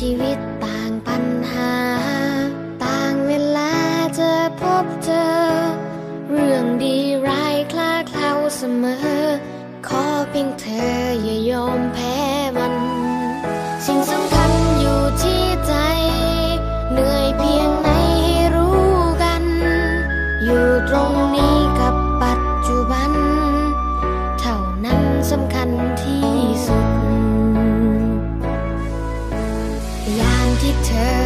ชีวิตต่างปัญหา ต่างเวลาจะพบเจอ เรื่องดีร้ายคลาเคล้าเสมอ ขอเพียงเธออย่ายอมแพ้มัน สิ่งสำคัญอยู่ที่ใจ เหนื่อยเพียงไหนให้รู้กัน อยู่ตรงนี้กับปัจจุบัน เท่านั้นสำคัญที่ Land eternal.